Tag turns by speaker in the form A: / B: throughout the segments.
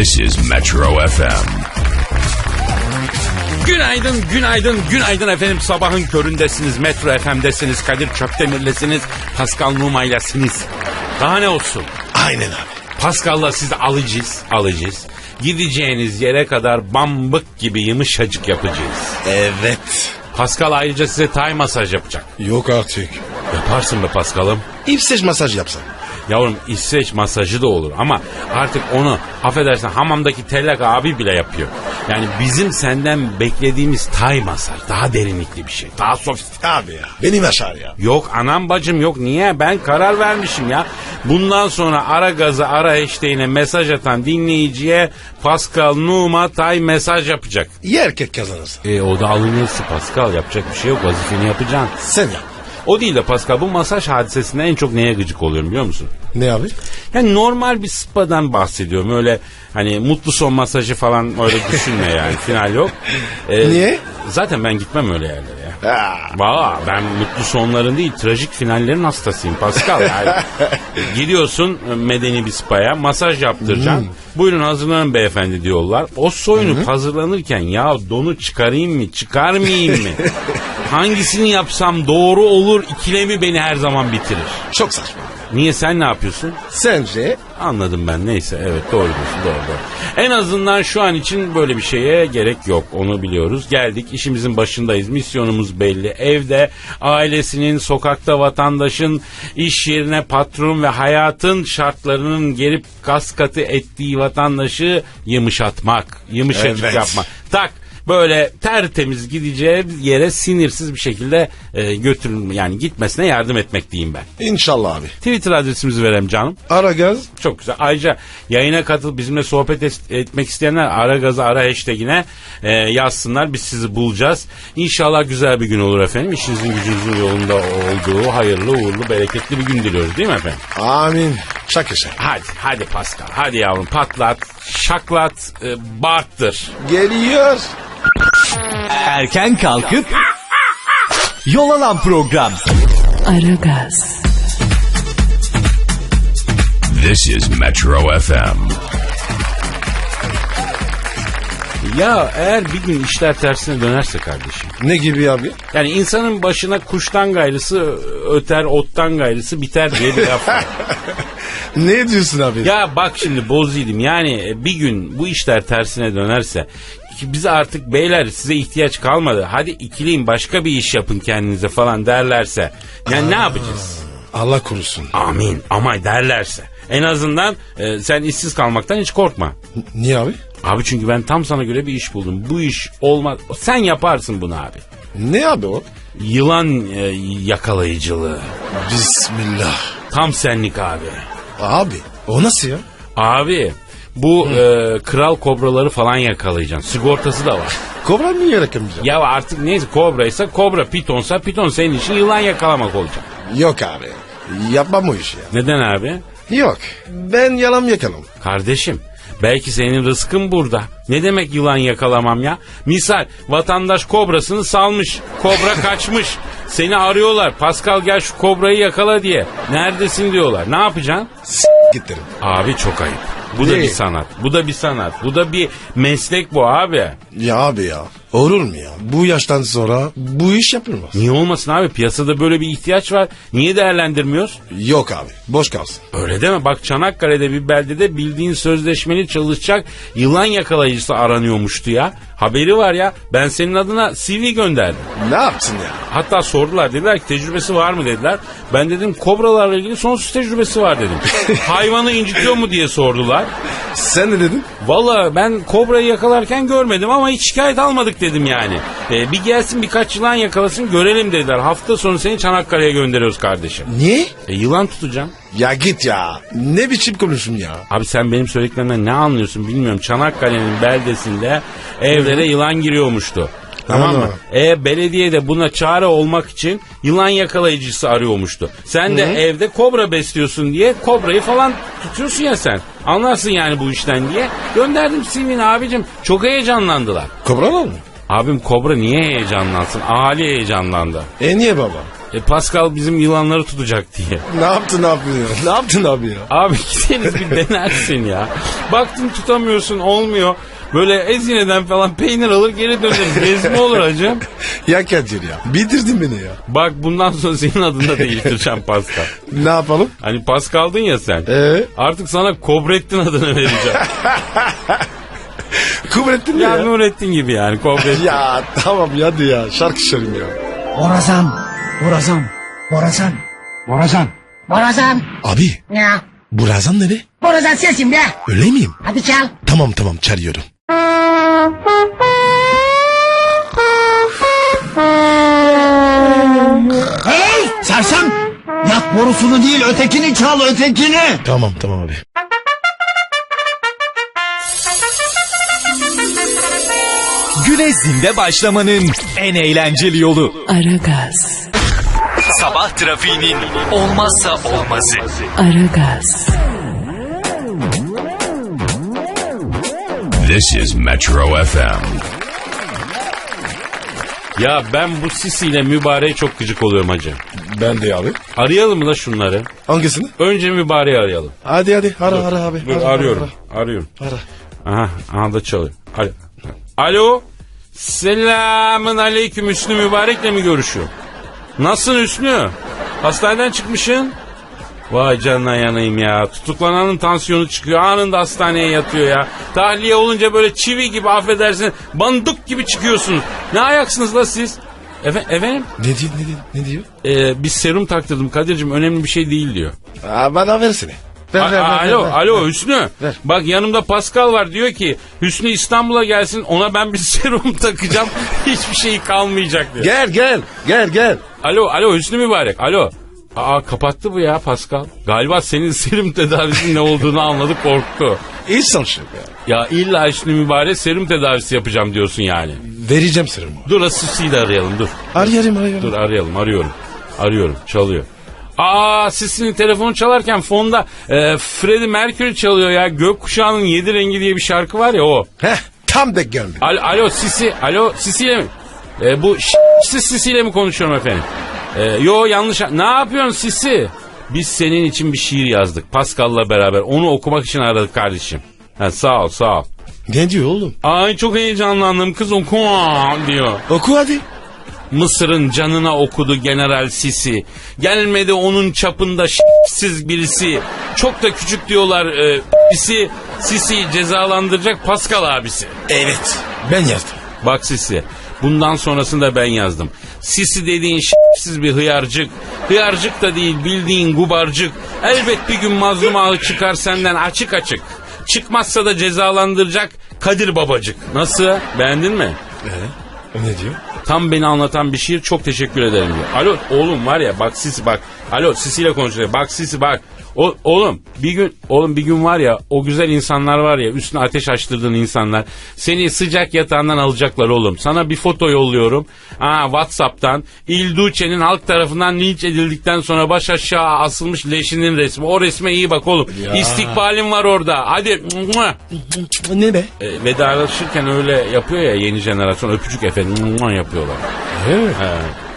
A: This is Metro FM.
B: Günaydın, günaydın, günaydın efendim. Sabahın köründesiniz, Metro FM'desiniz, Kadir Çöptemir'lesiniz, Pascal Numa'ylesiniz. Daha ne olsun?
C: Aynen abi.
B: Pascal'la siz alacağız, alacağız. Gideceğiniz yere kadar bambık gibi yumuşacık yapacağız.
C: Evet.
B: Pascal ayrıca size tay masaj yapacak.
C: Yok artık.
B: Yaparsın be Pascal'ım.
C: İpseç masaj yapsan.
B: Yavrum İsveç masajı da olur ama artık onu affedersin hamamdaki tellak abi bile yapıyor. Yani bizim senden beklediğimiz tay masaj daha derinlikli bir şey. Daha sofistik.
C: Abi ya. Benim aşağı ya.
B: Yok anam bacım yok niye ben karar vermişim ya. Bundan sonra ara gazı ara hashtag'ine mesaj atan dinleyiciye Pascal Numa tay mesaj yapacak.
C: İyi erkek kazanırsa.
B: E o da alınırsa Pascal yapacak bir şey yok vazifeni yapacaksın.
C: Sen yap.
B: O değil de Pascal bu masaj hadisesinde en çok neye gıcık oluyorum biliyor musun?
C: Ne abi?
B: Yani normal bir spadan bahsediyorum. Öyle hani mutlu son masajı falan öyle düşünme yani final yok. Ee,
C: Niye?
B: Zaten ben gitmem öyle yerlere ya. Valla ben mutlu sonların değil trajik finallerin hastasıyım Pascal. Yani gidiyorsun e, medeni bir spaya masaj yaptıracaksın. Buyurun hazırlanın beyefendi diyorlar. O soyunup hazırlanırken ya donu çıkarayım mı çıkarmayayım mı? Hangisini yapsam doğru olur ikilemi beni her zaman bitirir.
C: Çok saçma.
B: Niye sen ne yapıyorsun?
C: Sence?
B: Anladım ben neyse evet doğru diyorsun doğru doğru. En azından şu an için böyle bir şeye gerek yok onu biliyoruz. Geldik işimizin başındayız misyonumuz belli. Evde ailesinin sokakta vatandaşın iş yerine patron ve hayatın şartlarının gelip gaz katı ettiği vatandaşı yumuşatmak, yumuşacık
C: Evet.
B: yapmak. Tak böyle tertemiz gideceği yere sinirsiz bir şekilde e, götürün yani gitmesine yardım etmek diyeyim ben.
C: İnşallah abi.
B: Twitter adresimizi verelim canım.
C: Ara gaz.
B: Çok güzel. Ayrıca yayına katıl bizimle sohbet es- etmek isteyenler ara gazı ara hashtagine e, yazsınlar. Biz sizi bulacağız. İnşallah güzel bir gün olur efendim. İşinizin gücünüzün yolunda olduğu hayırlı uğurlu bereketli bir gün diliyoruz değil mi efendim?
C: Amin. Şaka.
B: Hadi hadi Pascal hadi yavrum patlat şaklat e, barttır.
C: Geliyor.
D: Erken kalkıp yol alan program.
E: Aragaz,
A: This is Metro FM.
B: Ya eğer bir gün işler tersine dönerse kardeşim.
C: Ne gibi abi?
B: Yani insanın başına kuştan gayrısı öter ottan gayrısı biter diye bir laf var.
C: Ne diyorsun abi?
B: Ya bak şimdi bozuyordum yani bir gün bu işler tersine dönerse ki bize artık beyler size ihtiyaç kalmadı. Hadi ikiliyin başka bir iş yapın kendinize falan derlerse. Yani ne yapacağız?
C: Allah korusun.
B: Amin ama derlerse. En azından e, sen işsiz kalmaktan hiç korkma.
C: Niye abi?
B: Abi çünkü ben tam sana göre bir iş buldum. Bu iş olmaz. Sen yaparsın bunu abi.
C: Ne abi o?
B: Yılan e, yakalayıcılığı.
C: Bismillah.
B: Tam senlik abi.
C: Abi o nasıl ya?
B: Abi bu e, kral kobraları falan yakalayacaksın. Sigortası da var.
C: Kobra niye yakamayacağım?
B: Ya artık neyse kobraysa kobra, pitonsa piton senin için yılan yakalamak olacak.
C: Yok abi. Yapmam o işi ya.
B: Neden abi?
C: Yok. Ben yalan yakalım.
B: Kardeşim belki senin rızkın burada. Ne demek yılan yakalamam ya? Misal vatandaş kobrasını salmış. Kobra kaçmış. Seni arıyorlar. Pascal gel şu kobrayı yakala diye. Neredesin diyorlar. Ne yapacaksın?
C: Gittirim.
B: Abi çok ayıp. Bu da
C: Ne?
B: bir sanat. Bu da bir sanat. Bu da bir meslek bu abi.
C: Ya abi ya. Olur mu ya? Bu yaştan sonra bu iş yapılmaz.
B: Niye olmasın abi? Piyasada böyle bir ihtiyaç var. Niye değerlendirmiyoruz?
C: Yok abi. Boş kalsın.
B: Öyle deme. Bak Çanakkale'de bir beldede bildiğin sözleşmeli çalışacak yılan yakalayıcısı aranıyormuştu ya. Haberi var ya. Ben senin adına CV gönderdim.
C: Ne yapsın ya?
B: Hatta sordular. Dediler ki tecrübesi var mı dediler. Ben dedim kobralarla ilgili sonsuz tecrübesi var dedim. Hayvanı incitiyor mu diye sordular.
C: Sen ne dedin?
B: Valla ben kobrayı yakalarken görmedim ama hiç şikayet almadık dedim yani. Ee, bir gelsin birkaç yılan yakalasın görelim dediler. Hafta sonu seni Çanakkale'ye gönderiyoruz kardeşim.
C: Niye?
B: E, yılan tutacağım.
C: Ya git ya. Ne biçim konuşun ya?
B: Abi sen benim söylediklerimden ne anlıyorsun bilmiyorum. Çanakkale'nin beldesinde evlere yılan giriyormuştu. Tamam mı? E belediye de buna çare olmak için yılan yakalayıcısı arıyormuştu. Sen de evde kobra besliyorsun diye kobrayı falan tutuyorsun ya sen. Anlarsın yani bu işten diye. Gönderdim CV'ni abicim. Çok heyecanlandılar.
C: Kobralar mı?
B: Abim kobra niye heyecanlansın? Ali heyecanlandı.
C: E niye baba?
B: E, Pascal bizim yılanları tutacak diye.
C: Ne yaptın abi ya? Ne yaptın abi ya?
B: Abi gideriz bir denersin ya. Baktın tutamıyorsun olmuyor. Böyle Ezine'den falan peynir alır geri döneriz. Gezme olur hacım.
C: Ya Kadir ya. Bitirdin beni ya.
B: Bak bundan sonra senin adını da değiştireceğim Pascal.
C: Ne yapalım?
B: Hani Pascal'dın ya sen.
C: Ee?
B: Artık sana Kobrettin adını vereceğim.
C: Kubrettin mi
B: ya
C: ya?
B: Nurettin gibi yani Kobrettin.
C: Ya tamam ya hadi ya. Şarkı söyleyeyim ya.
F: Borazan, Borazan, Borazan, Borazan. Borazan.
C: Abi
F: Ya.
C: bu Razan ne be?
F: Borazan sensin be.
C: Öyle miyim?
F: Hadi çal.
C: Tamam tamam çağırıyorum.
F: Hey sersem. Yak borusunu değil ötekini çal ötekini.
C: Tamam tamam abi.
D: Güne zinde başlamanın en eğlenceli yolu.
E: Aragaz,
D: Sabah trafiğinin olmazsa olmazı.
E: Aragaz,
A: This is Metro FM.
B: Ya ben bu Sisi ile mübareğe çok gıcık oluyorum hacı.
C: Ben de abi.
B: Arayalım mı da şunları?
C: Hangisini?
B: Önce mübareği arayalım.
C: Hadi hadi ara ara abi.
B: Dur
C: Ara,
B: arıyorum. Arıyorum.
C: Ara. ara.
B: Aha, aha da çalıyor. Alo. Alo. Selamın aleyküm Hüsnü Mübarek'le mi görüşüyorum? Nasılsın Hüsnü? Hastaneden çıkmışsın. Vay canına yanayım ya. Tutuklananın tansiyonu çıkıyor. Anında hastaneye yatıyor ya. Tahliye olunca böyle çivi gibi affedersin. Banduk gibi çıkıyorsunuz. Ne ayaksınız la siz? Efe, efendim?
C: Ne diyor ne diyor? Ne diyor?
B: Ee, bir serum taktırdım Kadir'cim önemli bir şey değil diyor.
C: Aa, bana versene. Ver,
B: A-
C: ver, ver,
B: alo,
C: ver, ver.
B: alo Hüsnü.
C: Ver.
B: Bak yanımda Pascal var diyor ki Hüsnü İstanbul'a gelsin ona ben bir serum takacağım hiçbir şey kalmayacak diyor.
C: Gel gel gel gel.
B: Alo, alo Hüsnü mübarek. Alo. Aa kapattı bu ya Pascal. Galiba senin serum tedavisinin ne olduğunu anladı korktu.
C: İyi çalışıyor ya.
B: Ya illa Hüsnü mübarek serum tedavisi yapacağım diyorsun yani.
C: Vereceğim serumu.
B: Dur Sisi'yi de arayalım dur.
C: Arayarım arayarım.
B: Dur arayalım arıyorum. Arıyorum çalıyor. Aa Sisi'nin telefonu çalarken fonda e, Freddie Mercury çalıyor ya. Gökkuşağının yedi rengi diye bir şarkı var ya o.
C: Heh tam da geldi.
B: Alo, alo Sisi, alo Sisi'yle mi? E, bu siz Sisi'yle mi konuşuyorum efendim? E, yo yanlış. Ne yapıyorsun Sisi? Biz senin için bir şiir yazdık Pascal'la beraber. Onu okumak için aradık kardeşim. Ha, sağ ol sağ ol.
C: Ne diyor oğlum?
B: Ay çok heyecanlandım kız oku diyor.
C: Oku hadi.
B: Mısır'ın canına okudu General Sisi. Gelmedi onun çapında siz birisi. Çok da küçük diyorlar e, Sisi. Sisi'yi cezalandıracak Pascal abisi.
C: Evet. Ben yazdım.
B: Bak Sisi. Bundan sonrasında ben yazdım. Sisi dediğin siz bir hıyarcık. Hıyarcık da değil bildiğin gubarcık. Elbet bir gün mazlum ağı çıkar senden açık açık. Çıkmazsa da cezalandıracak Kadir babacık. Nasıl? Beğendin mi?
C: O ne diyor?
B: Tam beni anlatan bir şiir çok teşekkür ederim diyor. Alo oğlum var ya bak Sisi bak. Alo Sisi ile konuşuyor. Bak Sisi bak. O, oğlum bir gün oğlum bir gün var ya o güzel insanlar var ya üstüne ateş açtırdığın insanlar seni sıcak yatağından alacaklar oğlum. Sana bir foto yolluyorum. Ha Whatsapp'tan Il Duce'nin halk tarafından linç edildikten sonra baş aşağı asılmış leşinin resmi. O resme iyi bak oğlum. İstikbalin var orada. Hadi.
C: Ne be?
B: E, vedalaşırken öyle yapıyor ya yeni jenerasyon öpücük efendim yapıyorlar.
C: Evet.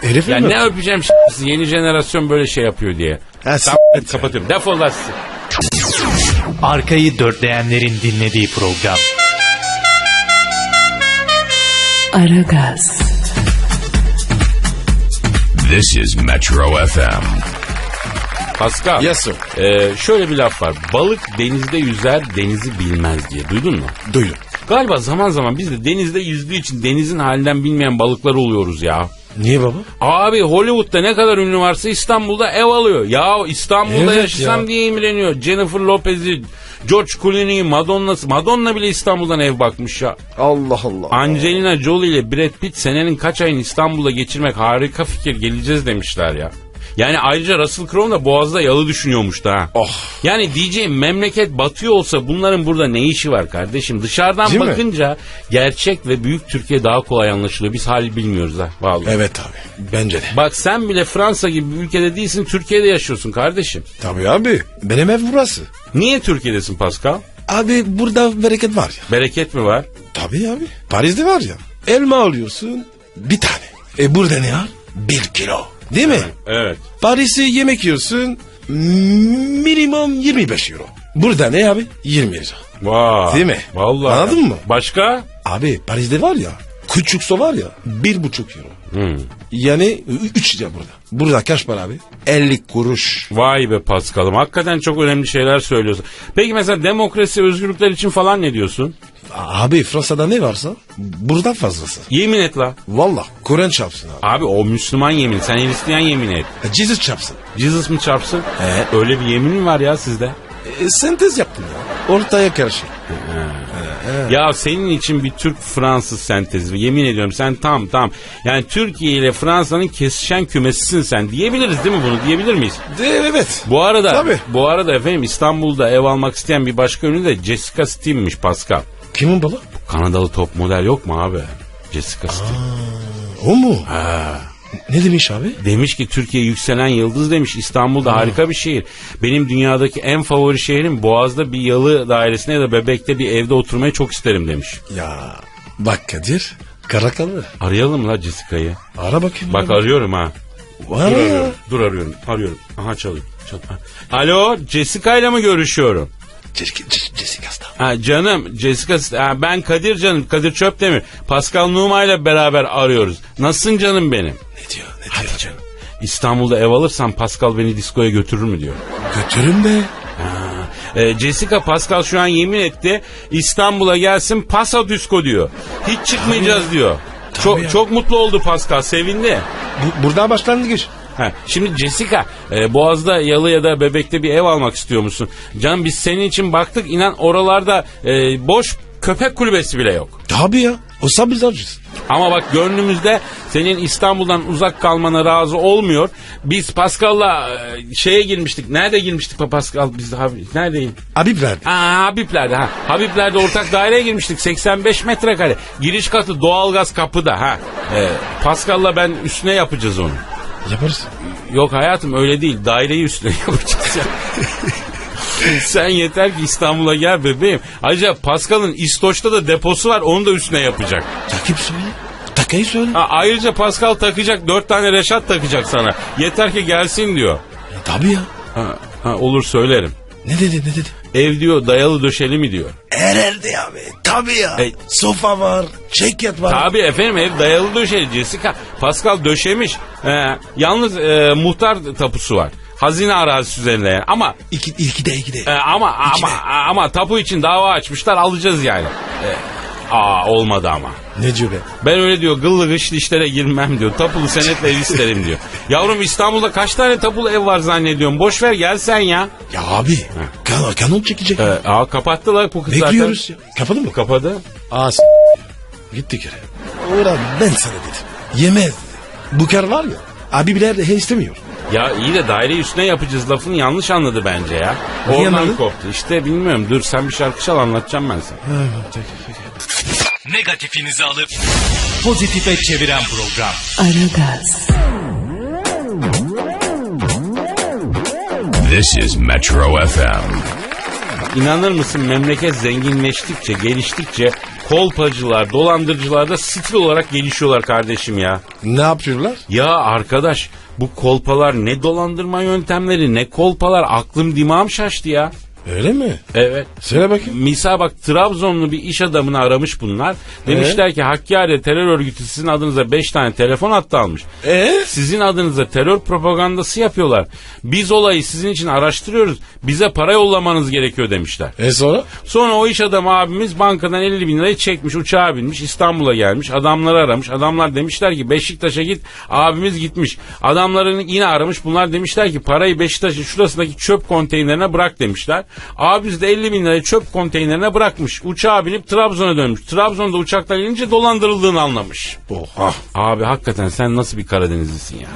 C: Herif
B: Ya
C: mi?
B: ne öpeceğim ş- yeni jenerasyon böyle şey yapıyor diye.
C: Ha,
B: Tamam,
C: s-
B: kapatıyorum. Defol lan siz.
D: Arkayı dörtleyenlerin dinlediği program.
E: Aragaz,
A: This is Metro FM.
B: Pascal.
C: Yes sir.
B: e, şöyle bir laf var. Balık denizde yüzer denizi bilmez diye. Duydun mu?
C: Duydum.
B: Galiba zaman zaman biz de denizde yüzdüğü için denizin halinden bilmeyen balıklar oluyoruz ya.
C: Niye baba?
B: Abi Hollywood'da ne kadar ünlü varsa İstanbul'da ev alıyor. Ya İstanbul'da
C: Evet
B: yaşasam
C: ya.
B: diye imreniyor. Jennifer Lopez'i, George Clooney'i, Madonna'sı. Madonna bile İstanbul'dan ev bakmış ya.
C: Allah Allah.
B: Angelina Jolie ile Brad Pitt senenin kaç ayını İstanbul'da geçirmek harika fikir geleceğiz demişler ya. Yani ayrıca Russell Crowe da Boğaz'da yalı düşünüyormuş da.
C: Oh.
B: Yani diyeceğim memleket batıyor olsa bunların burada ne işi var kardeşim? Dışarıdan
C: Değil mi?
B: bakınca gerçek ve büyük Türkiye daha kolay anlaşılıyor. Biz hali bilmiyoruz ha vallahi.
C: Evet abi. Bence de.
B: Bak sen bile Fransa gibi bir ülkede değilsin Türkiye'de yaşıyorsun kardeşim.
C: Tabii abi. Benim ev burası.
B: Niye Türkiye'desin Pascal?
C: Abi burada bereket var ya.
B: Bereket mi var?
C: Tabii abi. Paris'te var ya. Elma alıyorsun bir tane. E burada ne var? Bir kilo. Değil mi?
B: Evet.
C: Paris'e yemek yiyorsun minimum 25 euro. Burada ne abi? 20 euro.
B: Vay.
C: Değil mi?
B: Vallahi.
C: Anladın mı?
B: Başka?
C: Abi Paris'te var ya küçük su var ya bir buçuk euro.
B: Hmm.
C: Yani 3 lira burada. Burada kaç para abi? 50 kuruş.
B: Vay be Paskal'ım. Hakikaten çok önemli şeyler söylüyorsun. Peki mesela demokrasi, özgürlükler için falan ne diyorsun?
C: Abi Fransa'da ne varsa burada fazlası.
B: Yemin et la.
C: Valla Kur'an çarpsın abi.
B: Abi o Müslüman yemin. Sen Hristiyan yemin et.
C: E, Jesus çarpsın.
B: Jesus mı çarpsın?
C: Evet.
B: Öyle bir yemin mi var ya sizde?
C: E, sentez yaptım ya. Ortaya karşı.
B: Ya senin için bir Türk-Fransız sentezi. Yemin ediyorum sen tam tam. Yani Türkiye ile Fransa'nın kesişen kümesisin sen. Diyebiliriz değil mi bunu? Diyebilir miyiz?
C: De, evet.
B: Bu arada
C: Tabii.
B: bu arada efendim İstanbul'da ev almak isteyen bir başka ünlü de Jessica Steam'miş Pascal.
C: Kimin balı?
B: Kanadalı top model yok mu abi? Jessica Steam.
C: O mu? Ne demiş abi?
B: Demiş ki Türkiye yükselen yıldız demiş. İstanbul'da harika bir şehir. Benim dünyadaki en favori şehrim Boğaz'da bir yalı dairesinde ya da Bebek'te bir evde oturmayı çok isterim demiş.
C: Ya bak Kadir. Karakalı.
B: Arayalım la Jessica'yı.
C: Ara bakayım.
B: Bak
C: abi.
B: arıyorum ha.
C: Var
B: Dur arıyorum. Dur arıyorum. Arıyorum. Aha çalıyor. Çal- ha. Alo Jessica ile mi görüşüyorum?
C: Jessica, hasta.
B: Ha, canım Jessica ha, ben Kadir canım Kadir Çöptemir. Pascal Numa ile beraber arıyoruz. Nasılsın canım benim?
C: Ne diyor? Ne
B: Hadi
C: diyor?
B: canım. İstanbul'da ev alırsam Pascal beni diskoya götürür mü diyor.
C: Götürün be.
B: Ee, Jessica Pascal şu an yemin etti. İstanbul'a gelsin Pasa Disko diyor. Hiç çıkmayacağız diyor. Çok
C: ya.
B: çok mutlu oldu Pascal, sevindi.
C: Bu, burada başlangıç.
B: Ha, şimdi Jessica e, Boğaz'da yalı ya da bebekte bir ev almak istiyor musun? Can biz senin için baktık inan oralarda e, boş köpek kulübesi bile yok.
C: Tabii ya. O biz alacağız.
B: Ama bak gönlümüzde senin İstanbul'dan uzak kalmana razı olmuyor. Biz Pascal'la e, şeye girmiştik. Nerede girmiştik pa- Pascal? Biz abi neredeyim?
C: Abi verdi.
B: Aa Habibler'de ha. Habibler'de ortak daireye girmiştik. 85 metrekare. Giriş katı doğalgaz kapıda ha. E, Pascal'la ben üstüne yapacağız onu.
C: Yaparız.
B: Yok hayatım öyle değil. Daireyi üstüne yapacağız ya. Sen yeter ki İstanbul'a gel bebeğim. Ayrıca Pascal'ın İstoç'ta da deposu var onu da üstüne yapacak.
C: Takip söyle. Takayı söyle.
B: Ha, ayrıca Pascal takacak dört tane Reşat takacak sana. Yeter ki gelsin diyor.
C: Tabii ya.
B: Ha, ha, olur söylerim.
C: Ne dedi ne dedi?
B: Ev diyor dayalı döşeli mi diyor.
C: Herhalde abi. Tabii ya.
B: E-
C: Sofa var. Çekyat var.
B: Tabii efendim ev dayalı döşeli Jessica. Pascal döşemiş. Ee, yalnız e, muhtar tapusu var. Hazine arazisi üzerinde yani. Ama
C: İki, iki de iki de.
B: e, ama ama ama tapu için dava açmışlar alacağız yani. E, aa olmadı ama.
C: Ne be?
B: Ben öyle diyor gıllı gışlı işlere girmem diyor. Tapulu senetle ev isterim diyor. Yavrum İstanbul'da kaç tane tapulu ev var zannediyorum. Boş ver gel sen ya.
C: Ya abi. Kan kanon çekecek.
B: Ee, aa kapattılar bu kız
C: Bekliyoruz ya. Kapadı mı?
B: zaten. Kapadı.
C: Aa s- Gitti kere. Ulan ben sana dedim. Yemez dedi. Bu kar var ya. Abi biler de he istemiyor.
B: Ya iyi de daire üstüne yapacağız lafını yanlış anladı bence ya.
C: Niye
B: Oradan
C: anladı?
B: koptu. İşte bilmiyorum dur sen bir şarkı çal anlatacağım ben sana.
D: Negatifinizi alıp pozitife çeviren program.
E: Aragaz,
A: This is Metro FM.
B: İnanır mısın memleket zenginleştikçe geliştikçe kolpacılar dolandırıcılar da stil olarak gelişiyorlar kardeşim ya.
C: Ne yapıyorlar?
B: Ya arkadaş bu kolpalar ne dolandırma yöntemleri ne kolpalar aklım dimağım şaştı ya.
C: Öyle mi?
B: Evet.
C: Söyle bakayım.
B: Misal bak Trabzonlu bir iş adamını aramış bunlar. Demişler ki Hakkari terör örgütü sizin adınıza 5 tane telefon hattı almış.
C: Ee?
B: Sizin adınıza terör propagandası yapıyorlar. Biz olayı sizin için araştırıyoruz. Bize para yollamanız gerekiyor demişler.
C: E sonra?
B: Sonra o iş adamı abimiz bankadan 50 bin lirayı çekmiş uçağa binmiş İstanbul'a gelmiş adamları aramış adamlar demişler ki Beşiktaş'a git abimiz gitmiş adamlarını yine aramış bunlar demişler ki parayı Beşiktaş'ın şurasındaki çöp konteynerine bırak demişler abimiz de 50 bin lirayı çöp konteynerine bırakmış uçağa binip Trabzon'a dönmüş Trabzon'da uçaktan inince dolandırıldığını anlamış
C: Oha.
B: Abi hakikaten sen nasıl bir Karadenizlisin ya?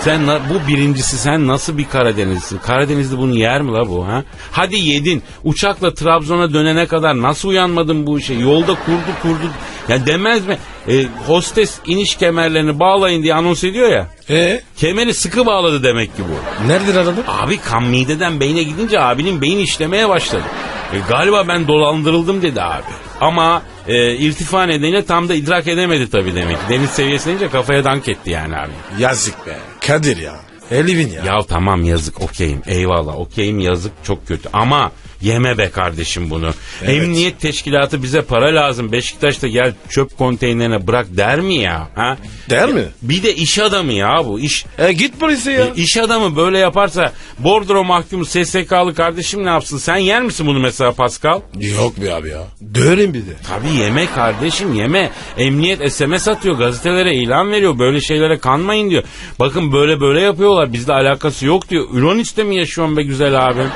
B: Sen bu birincisi sen nasıl bir Karadenizlisin? Karadenizli bunu yer mi la bu ha? Hadi yedin. Uçakla Trabzon'a dönene kadar nasıl uyanmadın bu işe? Yolda kurdu kurdu. Ya demez mi? E, hostes iniş kemerlerini bağlayın diye anons ediyor ya.
C: E
B: Kemeri sıkı bağladı demek ki bu.
C: nereden aradın?
B: Abi kan mideden beyne gidince abinin beyin işlemeye başladı. E, galiba ben dolandırıldım dedi abi. Ama e, irtifa nedeniyle tam da idrak edemedi tabii demek. ki. Deniz seviyesine ince kafaya dank etti yani abi.
C: Yazık be. Kadir ya. Elivin ya.
B: Ya tamam yazık okeyim eyvallah okeyim yazık çok kötü ama yeme be kardeşim bunu.
C: Evet.
B: Emniyet teşkilatı bize para lazım Beşiktaş'ta gel çöp konteynerine bırak der mi ya? Ha?
C: Der mi?
B: Bir de iş adamı ya bu iş.
C: E git polise ya.
B: İş adamı böyle yaparsa bordro mahkumu SSK'lı kardeşim ne yapsın? Sen yer misin bunu mesela Pascal?
C: Yok be abi ya. Döverim bir de.
B: Tabii yeme kardeşim yeme. Emniyet SMS atıyor gazetelere ilan veriyor. Böyle şeylere kanmayın diyor. Bakın böyle böyle yapıyorlar bizle alakası yok diyor. Üroniç'te mi yaşıyorsun be güzel abim?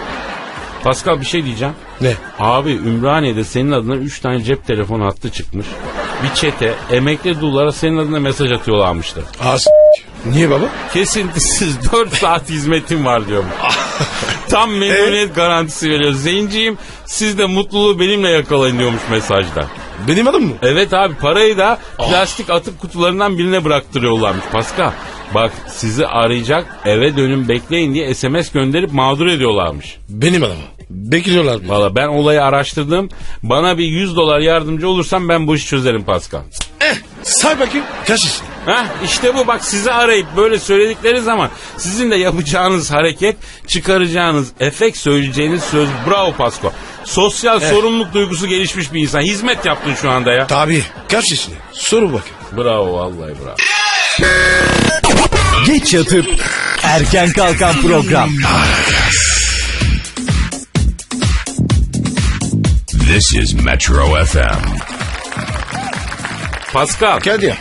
B: Pascal bir şey diyeceğim.
C: Ne?
B: Abi Ümraniye'de senin adına 3 tane cep telefonu hattı çıkmış. Bir çete emekli dullara senin adına mesaj atıyorlarmıştı.
C: As Niye baba?
B: Kesintisiz 4 saat hizmetim var diyor. Tam memnuniyet garantisi veriyor. Zenciyim siz de mutluluğu benimle yakalayın diyormuş mesajda.
C: Benim adım mı?
B: Evet abi parayı da plastik atık kutularından birine bıraktırıyorlarmış Pascal. Bak sizi arayacak eve dönün bekleyin diye SMS gönderip mağdur ediyorlarmış.
C: Benim adamım. Bekliyorlar beni.
B: Valla ben olayı araştırdım. Bana bir 100 dolar yardımcı olursan ben bu işi çözerim Pascal.
C: Eh, say bakayım. Kaç işin?
B: Heh, işte bu bak sizi arayıp böyle söyledikleri zaman sizin de yapacağınız hareket, çıkaracağınız efekt, söyleyeceğiniz söz. Bravo Pasko. Sosyal sorumluluk duygusu gelişmiş bir insan. Hizmet yaptın şu anda ya.
C: Tabii. Kaç işin? Soru bakayım.
B: Bravo vallahi bravo.
D: Geç yatıp erken kalkan program.
A: This is Metro FM.
B: Pascal,
C: Kadir.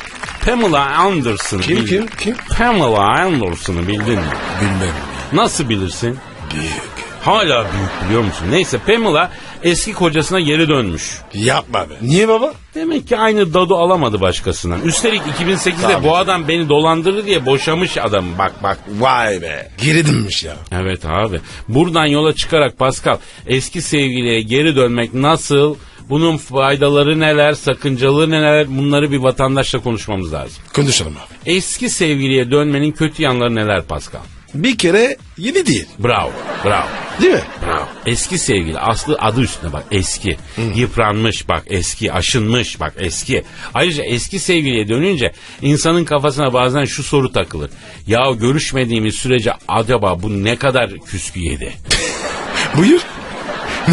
B: Pamela Anderson.
C: Kim kim kim?
B: Pamela Anderson'ı bildin mi?
C: Bilmem.
B: Nasıl bilirsin?
C: Büyük.
B: Hala büyük biliyor musun? Neyse Pamela eski kocasına geri dönmüş.
C: Yapma be. Niye baba?
B: Demek ki aynı dadı alamadı başkasından. Üstelik 2008'de
C: Tabii.
B: bu adam beni dolandırdı diye boşamış adam. Bak bak.
C: Vay be. Geri dönmüş ya.
B: Evet abi. Buradan yola çıkarak Pascal eski sevgiliye geri dönmek nasıl? Bunun faydaları neler, sakıncaları neler? Bunları bir vatandaşla konuşmamız lazım.
C: Konuşalım abi.
B: Eski sevgiliye dönmenin kötü yanları neler Pascal?
C: Bir kere yeni değil.
B: Bravo, bravo.
C: Değil mi?
B: Bravo. Eski sevgili aslı adı üstüne bak eski. Yıpranmış bak eski. Aşınmış bak eski. Ayrıca eski sevgiliye dönünce insanın kafasına bazen şu soru takılır. Ya görüşmediğimiz sürece acaba bu ne kadar küskü yedi?
C: Buyur.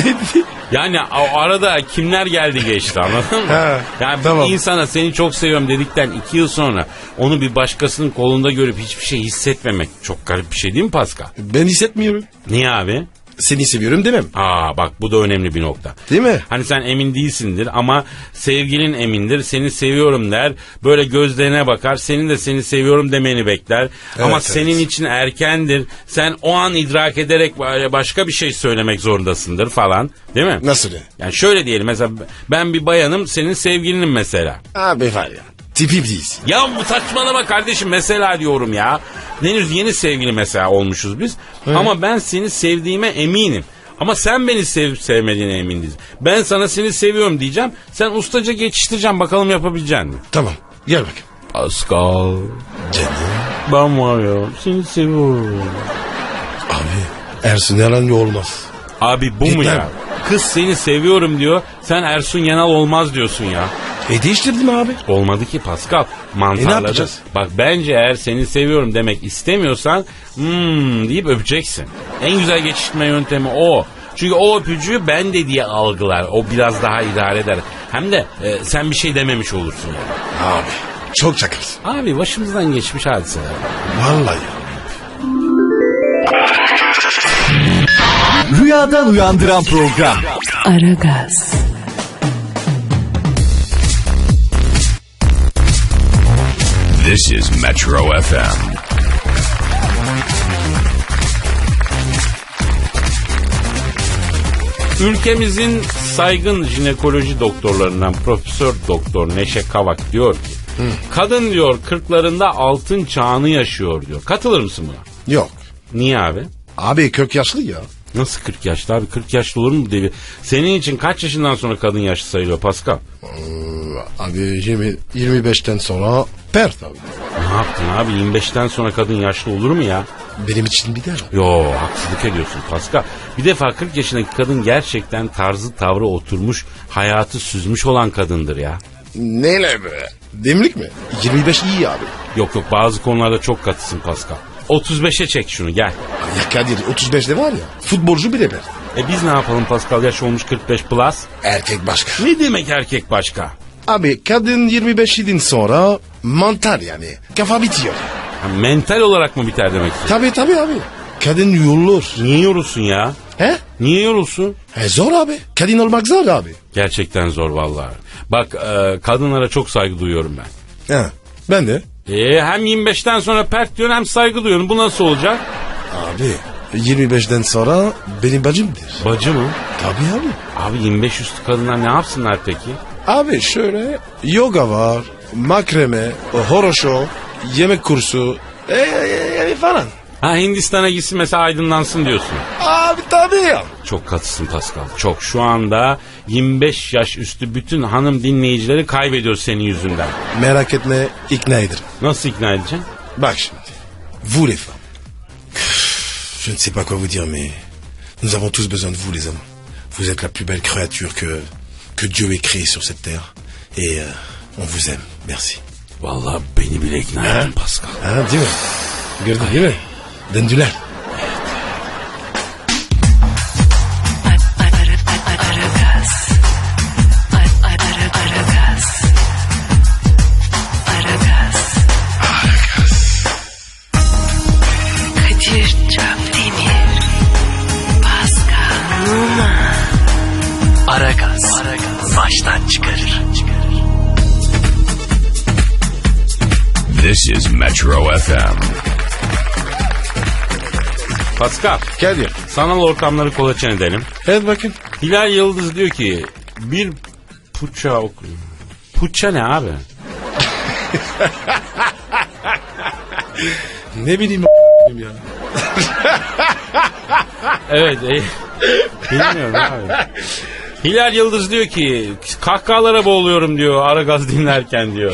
C: Dedi?
B: Yani arada kimler geldi geçti anladın mı?
C: Ha,
B: yani
C: tamam.
B: bir insana seni çok seviyorum dedikten iki yıl sonra onu bir başkasının kolunda görüp hiçbir şey hissetmemek çok garip bir şey değil mi Pascal?
C: Ben hissetmiyorum.
B: Niye abi?
C: Seni seviyorum demem.
B: Aa bak bu da önemli bir nokta.
C: Değil mi?
B: Hani sen emin değilsindir ama sevgilin emindir. Seni seviyorum der. Böyle gözlerine bakar. Senin de seni seviyorum demeni bekler. ama
C: evet.
B: senin için erkendir. Sen o an idrak ederek başka bir şey söylemek zorundasındır falan. Değil mi?
C: Nasıl yani?
B: Yani şöyle diyelim mesela ben bir bayanım senin sevgilinim mesela.
C: Abi var ya. Tipim değilsin.
B: Ya bu saçmalama kardeşim mesela diyorum ya. Henüz yeni sevgili mesela olmuşuz biz. Ama ben seni sevdiğime eminim. Ama sen beni sevip sevmediğine emin değilsin. Ben sana seni seviyorum diyeceğim. Sen ustaca geçiştireceğim bakalım yapabilecek misin?
C: Tamam. Gel bakayım.
B: Pascal.
C: Canım.
B: Ben var ya seni seviyorum.
C: Abi. Ersun Yalan olmaz.
B: Abi bu mu
C: Cidden.
B: ya? Kız seni seviyorum diyor. Sen Ersun Yanal olmaz diyorsun ya.
C: E değiştirdim abi.
B: Olmadı ki Pascal.
C: E ne
B: Mantarladı.
C: yapacağız?
B: Bak bence eğer seni seviyorum demek istemiyorsan hmm deyip öpeceksin. En güzel geçiştirme yöntemi o. Çünkü o öpücüğü ben de diye algılar. O biraz daha idare eder. Hem de e, sen bir şey dememiş olursun. Yani.
C: Abi. Çok çakırsın.
B: Abi başımızdan geçmiş hadiseler.
C: Vallahi ya.
D: Rüyadan uyandıran program.
E: Aragaz,
A: This is Metro FM.
B: Ülkemizin saygın jinekoloji doktorlarından Profesör Doktor Neşe Kavak diyor ki kadın diyor kırklarında altın çağını yaşıyor diyor. Katılır mısın buna?
C: Yok.
B: Niye abi?
C: Abi kök yaşlı ya.
B: Nasıl 40 yaşlı abi 40 yaşlı olur mu bu devir? Senin için kaç yaşından sonra kadın yaşlı sayılıyor Pascal?
C: Abi 20, 25'ten sonra pert abi.
B: Ne yaptın abi 25'ten sonra kadın yaşlı olur mu ya?
C: benim için bir der.
B: Yo haksızlık ediyorsun Pascal. Bir defa 40 yaşındaki kadın gerçekten tarzı tavrı oturmuş, hayatı süzmüş olan kadındır ya.
C: Neyle be? Demlik mi? 25 iyi abi.
B: Yok yok bazı konularda çok katısın Pascal. 35'e çek şunu gel.
C: Ya Kadir 35'de var ya futbolcu bile ben.
B: E biz ne yapalım Pascal yaş olmuş 45 plus.
C: Erkek başka.
B: Ne demek erkek başka?
C: Abi kadın 25 yılın sonra mantar yani. Kafa bitiyor.
B: Ha, mental olarak mı biter demek istiyorsun?
C: Tabii tabii abi. Kadın yorulur.
B: Niye yorulsun ya?
C: He?
B: Niye yorulsun?
C: E zor abi. Kadın olmak zor abi.
B: Gerçekten zor vallahi. Bak e, kadınlara çok saygı duyuyorum ben.
C: He. Ben de.
B: E, hem 25'ten sonra pert diyorum hem saygı duyuyorum. Bu nasıl olacak?
C: Abi 25'den sonra benim bacımdır.
B: Bacı mı?
C: Tabii abi.
B: Abi 25 üstü kadınlar ne yapsınlar peki?
C: Abi şöyle yoga var, makreme, horoşo, yemek kursu e, e, e, falan.
B: Ha Hindistan'a gitsin mesela aydınlansın diyorsun.
C: Abi tabii ya.
B: Çok katısın Pascal. Çok. Şu anda 25 yaş üstü bütün hanım dinleyicileri kaybediyor senin yüzünden.
C: Merak etme ikna ederim.
B: Nasıl ikna edeceksin?
C: Bak şimdi. Vous les femmes. Je ne sais pas quoi vous dire mais nous avons tous besoin de vous les hommes. Vous êtes la plus belle créature que, que Dieu ait créée sur cette terre. Et euh, on vous aime. Merci.
B: Vallahi beni bile ikna ettin Pascal.
C: Ha değil mi? Gördün değil mi? Döndüler.
E: Aragaz. Aragaz. Aragaz. Kadir
A: This is Metro FM.
B: Pascal,
C: Kadir.
B: sanal ortamları kolaçan edelim.
C: Evet bakın.
B: Hilal Yıldız diyor ki bir puça oku. Puça ne abi?
C: Ne bileyim ya.
B: Evet. E, bilmiyorum abi. Hilal Yıldız diyor ki kahkahalara boğuluyorum diyor ara gaz dinlerken diyor.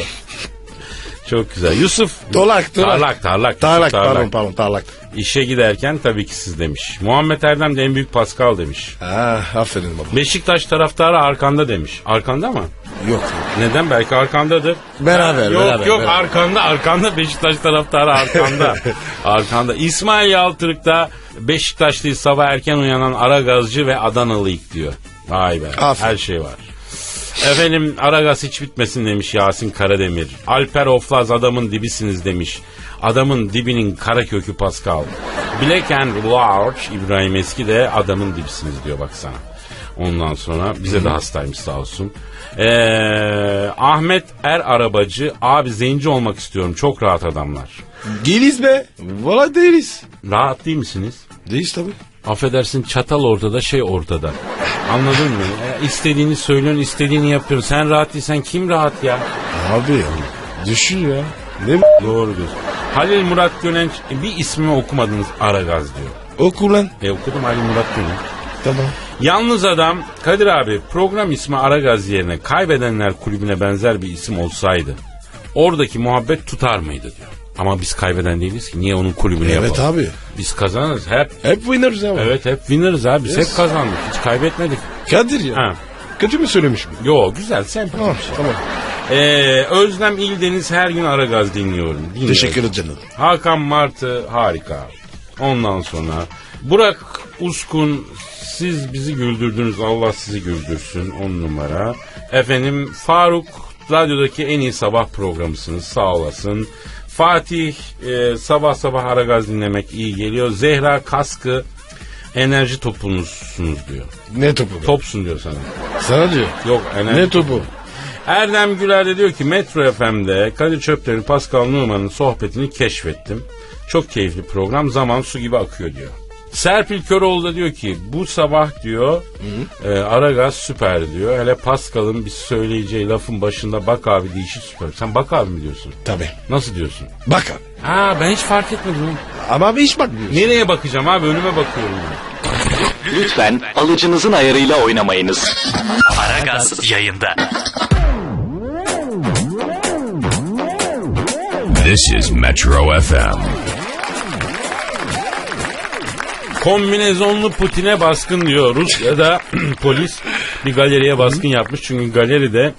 B: Çok güzel. Yusuf.
C: Tolak, tolak.
B: Tarlak, tarlak.
C: Tarlak,
B: Yusuf
C: pardon pardon tarlak.
B: İşe giderken tabii ki siz demiş. Muhammed Erdem de en büyük Pascal demiş.
C: Ha, aferin baba.
B: Beşiktaş taraftarı arkanda demiş. Arkanda mı?
C: Yok.
B: Neden? Belki arkandadır.
C: Beraber,
B: Yok
C: beraber,
B: yok
C: beraber.
B: arkanda arkanda Beşiktaş taraftarı arkanda. arkanda. İsmail Yaltırık'ta Beşiktaşlı sabah erken uyanan Aragazcı ve Adanalıyık diyor. Vay be.
C: Aferin.
B: Her şey var. Efendim Aragaz hiç bitmesin demiş Yasin Karademir. Alper Oflaz adamın dibisiniz demiş. Adamın dibinin kara kökü Pascal. Black and Large İbrahim Eski de adamın dibisiniz diyor baksana. Ondan sonra bize de hastaymış sağ olsun. Ee, Ahmet Er Arabacı abi zenci olmak istiyorum çok rahat adamlar.
C: Değiliz be. Valla değiliz.
B: Rahat değil misiniz?
C: Değiliz tabii.
B: Affedersin çatal ortada şey ortada. Anladın mı? E, istediğini söylüyorsun istediğini yapıyorsun. Sen rahat değilsen kim rahat ya?
C: Abi ya. Düşün ya. Ne
B: Doğru diyorsun. Halil Murat Gönenç e, bir ismimi okumadınız Aragaz diyor.
C: Oku lan.
B: E okudum Halil Murat Gönenç.
C: Tamam.
B: Yalnız adam Kadir abi program ismi Aragaz yerine Kaybedenler Kulübü'ne benzer bir isim olsaydı oradaki muhabbet tutar mıydı diyor. Ama biz kaybeden değiliz ki. Niye onun kulübünü
C: Evet
B: yapalım?
C: abi.
B: Biz kazanırız hep.
C: Hep winners ama.
B: Evet hep winners abi. Biz
C: Yes.
B: hep kazandık. Hiç kaybetmedik.
C: Kadir ya.
B: Ha.
C: Kötü mü söylemiş mi?
B: Yo güzel sempatik.
C: Tamam. tamam.
B: Ee, Özlem İldeniz her gün Aragaz dinliyorum. dinliyorum.
C: Teşekkür ederim.
B: Hakan Martı harika. Ondan sonra Burak Uskun siz bizi güldürdünüz. Allah sizi güldürsün. On numara. Efendim Faruk radyodaki en iyi sabah programısınız. Sağ olasın. Fatih e, sabah sabah Aragaz dinlemek iyi geliyor. Zehra Kaskı enerji topunuzsunuz diyor.
C: Ne topu?
B: Topsun diyor sana.
C: Sana diyor.
B: Yok enerji
C: Ne topu?
B: Erdem Güler de diyor ki Metro FM'de Kadir Çöpler'in Pascal Numan'ın sohbetini keşfettim. Çok keyifli program zaman su gibi akıyor diyor. Serpil Köroğlu da diyor ki bu sabah diyor e, Aragaz süper diyor. Hele Pascal'ın bir söyleyeceği lafın başında bak abi deyişi süper. Sen bak abi mi diyorsun?
C: Tabii.
B: Nasıl diyorsun?
C: Bak abi.
B: Aa ben hiç fark etmedim.
C: Ama abi hiç bakmıyorsun.
B: Nereye bakacağım abi önüme bakıyorum. ya.
D: Lütfen alıcınızın ayarıyla oynamayınız. Aragaz yayında.
A: This is Metro FM.
B: Kombinezonlu Putin'e baskın diyor. Rusya'da polis bir galeriye baskın yapmış. Çünkü galeride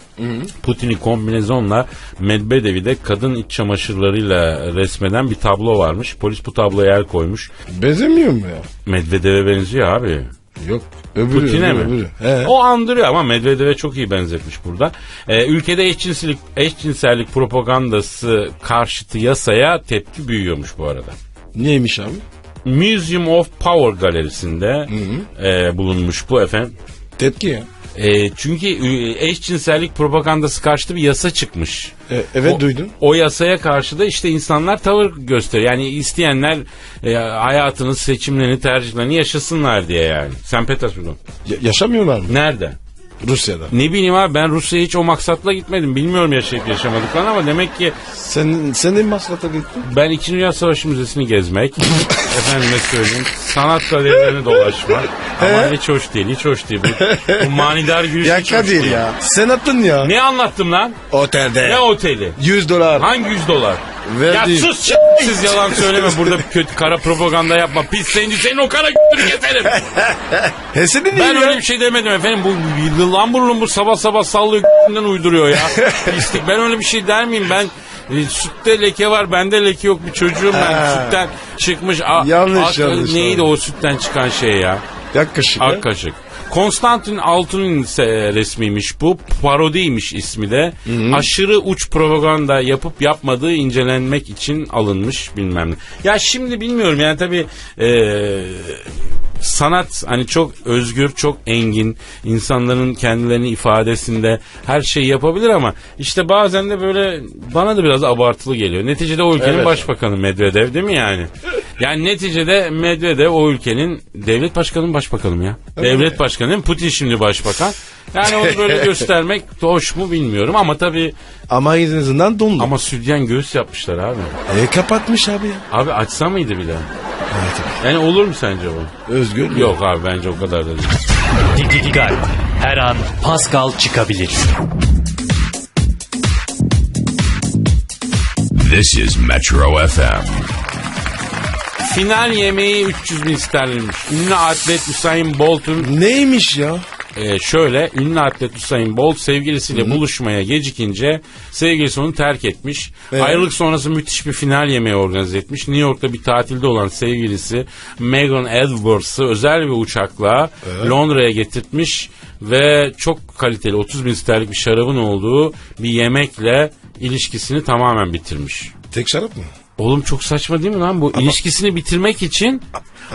B: Putin'i kombinezonla Medvedev'i de kadın iç çamaşırlarıyla resmeden bir tablo varmış. Polis bu tabloya el koymuş.
C: Benzemiyor mu ya?
B: Medvedev'e benziyor abi.
C: Yok. Öbürü,
B: Putin'e
C: öbürü,
B: mi?
C: öbürü. He.
B: O andırıyor ama Medvedev'e çok iyi benzetmiş burada. Ee, ülkede eşcinsellik, eşcinsellik propagandası karşıtı yasaya tepki büyüyormuş bu arada.
C: Neymiş abi?
B: Museum of Power galerisinde e, bulunmuş bu efendim.
C: Tepki ya.
B: E, çünkü e, eşcinsellik propagandası karşıtı bir yasa çıkmış.
C: E, evet
B: O-
C: duydum.
B: O yasaya karşı da işte insanlar tavır gösteriyor. Yani isteyenler e, hayatını, seçimlerini, tercihlerini yaşasınlar diye yani. St. Petersburg'da.
C: Ya- yaşamıyorlar mı?
B: Nerede?
C: Rusya'da.
B: Ne bileyim abi ben Rusya'ya hiç o maksatla gitmedim. Bilmiyorum yaşayıp yaşamadıklarını ama demek ki
C: Sen, sen de mi Maslak'a gittin?
B: ben 2. Dünya Savaşı Müzesi'ni gezmek, efendime söyleyeyim, sanat galerilerini dolaşmak ama hiç hoş değil, hiç hoş değil. Bu, bu manidar gülüş
C: Ya
B: hiç hoş
C: Kadir
B: değil.
C: ya. Sen attın ya.
B: Ne anlattım lan?
C: Otelde.
B: Ne oteli?
C: 100 dolar.
B: Hangi 100 dolar?
C: Verdim.
B: Ya sus ç- siz yalan söyleme burada bir kötü kara propaganda yapma. Pis zenci senin o kara g***ünü keserim.
C: He senin
B: Ben
C: değil ya.
B: öyle bir şey demedim efendim. Bu lambur lumbur sabah sabah sallıyor g***ünden uyduruyor ya. Pislik. Ben öyle bir şey der miyim? Ben e, sütte leke var bende leke yok bir çocuğum ben
C: Ha.
B: sütten çıkmış. A,
C: Yanlış, yanlış,
B: Neydi o sütten çıkan şey ya?
C: Yaklaşık.
B: Ak kaşık. Konstantin Altun'un ise resmiymiş bu. Parodiymiş ismi de. Aşırı uç propaganda yapıp yapmadığı incelenmek için alınmış bilmem ne. Ya şimdi bilmiyorum yani tabii eee, sanat hani çok özgür, çok engin. insanların kendilerini ifadesinde her şeyi yapabilir ama işte bazen de böyle bana da biraz abartılı geliyor. Neticede o ülkenin
C: Evet.
B: başbakanı Medvedev değil mi yani? Yani neticede Medvedev o ülkenin devlet başkanı mı başbakanı ya? Devlet başkanı değil mi? Putin şimdi başbakan. Yani onu böyle göstermek hoş mu bilmiyorum ama tabii
C: Ama en azından dondu.
B: ama sütyen göğüs yapmışlar abi.
C: E kapatmış abi ya.
B: Abi açsa mıydı bile?
C: Evet.
B: Yani olur mu sence bu?
C: Özgür.
B: Yok abi bence o kadar da değil.
D: Dikkat. Her an Pascal çıkabilir.
A: This is Metro FM.
B: Final yemeği 300 bin sterlinmiş. Ünlü atlet Usain Bolt'un
C: Neymiş ya?
B: E, şöyle ünlü atlet Usain Bolt sevgilisiyle buluşmaya gecikince sevgilisi onu terk etmiş.
C: Evet.
B: Ayrılık sonrası müthiş bir final yemeği organize etmiş. New York'ta bir tatilde olan sevgilisi Megan Edwards'ı özel bir uçakla Londra'ya getirtmiş ve çok kaliteli 30 bin sterlik bir şarabın olduğu bir yemekle ilişkisini tamamen bitirmiş.
C: Tek şarap mı?
B: Oğlum çok saçma değil mi lan bu? ilişkisini bitirmek için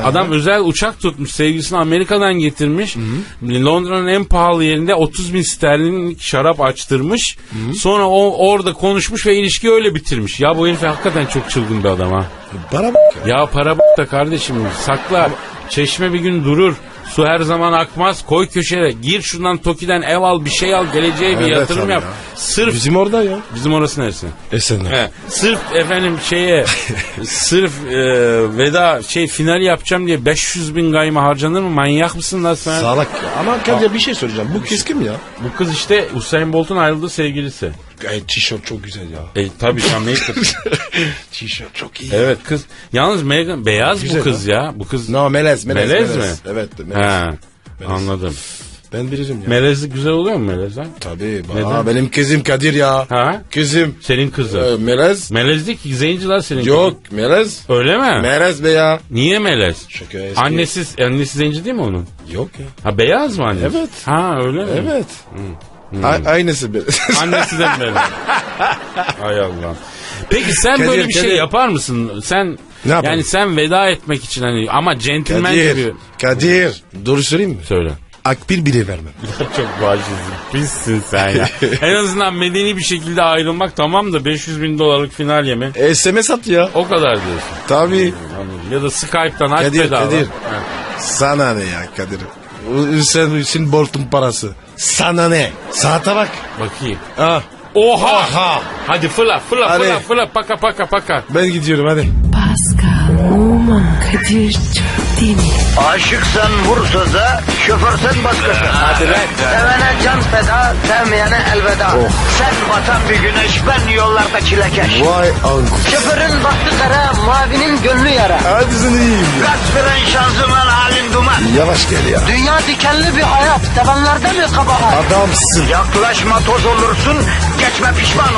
B: adam özel uçak tutmuş. Sevgilisini Amerika'dan getirmiş. Londra'nın en pahalı yerinde 30 bin sterlinlik şarap açtırmış. Sonra o orada konuşmuş ve ilişkiyi öyle bitirmiş. Ya bu herif hakikaten çok çılgın bir adam ha.
C: Para bak ya.
B: Ya para bak da kardeşim sakla. Çeşme bir gün durur. Su her zaman akmaz. Koy köşeye. Gir şundan Toki'den ev al bir şey al. Geleceğe bir
C: Evet
B: yatırım
C: abi
B: yap.
C: ya.
B: Sırf
C: Bizim orada ya.
B: bizim orası neresi?
C: Esenler.
B: He, sırf efendim şeye sırf e, veda şey finali yapacağım diye 500 bin gayma harcanır mı? Manyak mısın lan sen?
C: Salak ya. Ama Kadir bir şey söyleyeceğim. Bu kız kim ya?
B: Bu kız işte Usain Bolt'un ayrıldığı sevgilisi.
C: Ay tişört çok güzel ya.
B: E tabii kız?
C: tişört çok iyi.
B: evet kız. Yalnız Megan beyaz
C: Güzel
B: bu kız ya. Bu kız.
C: No melez melez.
B: Melez mi?
C: Evet melez.
B: He. Anladım.
C: Ben bilirim ya.
B: Melezlik güzel oluyor mu melez ha?
C: Tabii.
B: Neden?
C: Aa, benim kızım Kadir ya.
B: Ha?
C: Kızım.
B: Senin kızı.
C: Ee, melez.
B: Melezlik zenciler senin
C: Yok melez.
B: Öyle mi?
C: Melez be ya.
B: Niye melez?
C: Şaka eski.
B: Annesi, annesi zenci değil mi onun?
C: Yok ya.
B: Ha beyaz mı annesi?
C: Evet.
B: Ha öyle mi?
C: Evet. A- aynısı be.
B: Annesi de böyle. Hay Allah. Peki sen
C: Kadir,
B: böyle bir şey
C: Kadir.
B: yapar mısın? Sen
C: Ne yapayım?
B: yani sen veda etmek için hani ama centilmen
C: Kadir.
B: gibi
C: Kadir. Doğru söyleyeyim mi?
B: söyle.
C: Akbil bile vermem.
B: Çok vacizsin. Pissin sen ya. en azından medeni bir şekilde ayrılmak tamam da 500 bin dolarlık final yeme.
C: SMS at ya.
B: O kadar diyorsun.
C: Tabii.
B: Anladım. Ya da Skype'tan aç
C: Kadir,
B: bedava.
C: Kadir.
B: Ha.
C: Sana ne ya Kadir? Hüseyin Hüseyin Bolt'un parası. Sana ne? Saate bak.
B: Bakayım.
C: Ha.
B: Oha!
C: Aha.
B: Hadi fırla fırla
C: Hadi.
B: fırla fırla paka paka paka.
C: Ben gidiyorum hadi.
E: Oman, Kadir çok değil mi?
F: Aşıksan vursa da, şoförsen başkasın.
B: Hadi lan.
F: Sevene can feda, sevmeyene elveda. Sen batan bir güneş, ben yollarda çilekeş.
C: Vay anku.
F: Şoförün baktı kara, mavinin gönlü yara.
C: Hadi sen iyiyim ya.
F: Kasperen şanzıman halin duman.
C: Yavaş gel ya.
F: Dünya dikenli bir hayat, sevenlerde mi kabahar?
C: Adamsın.
F: Yaklaşma toz olursun, geçme pişman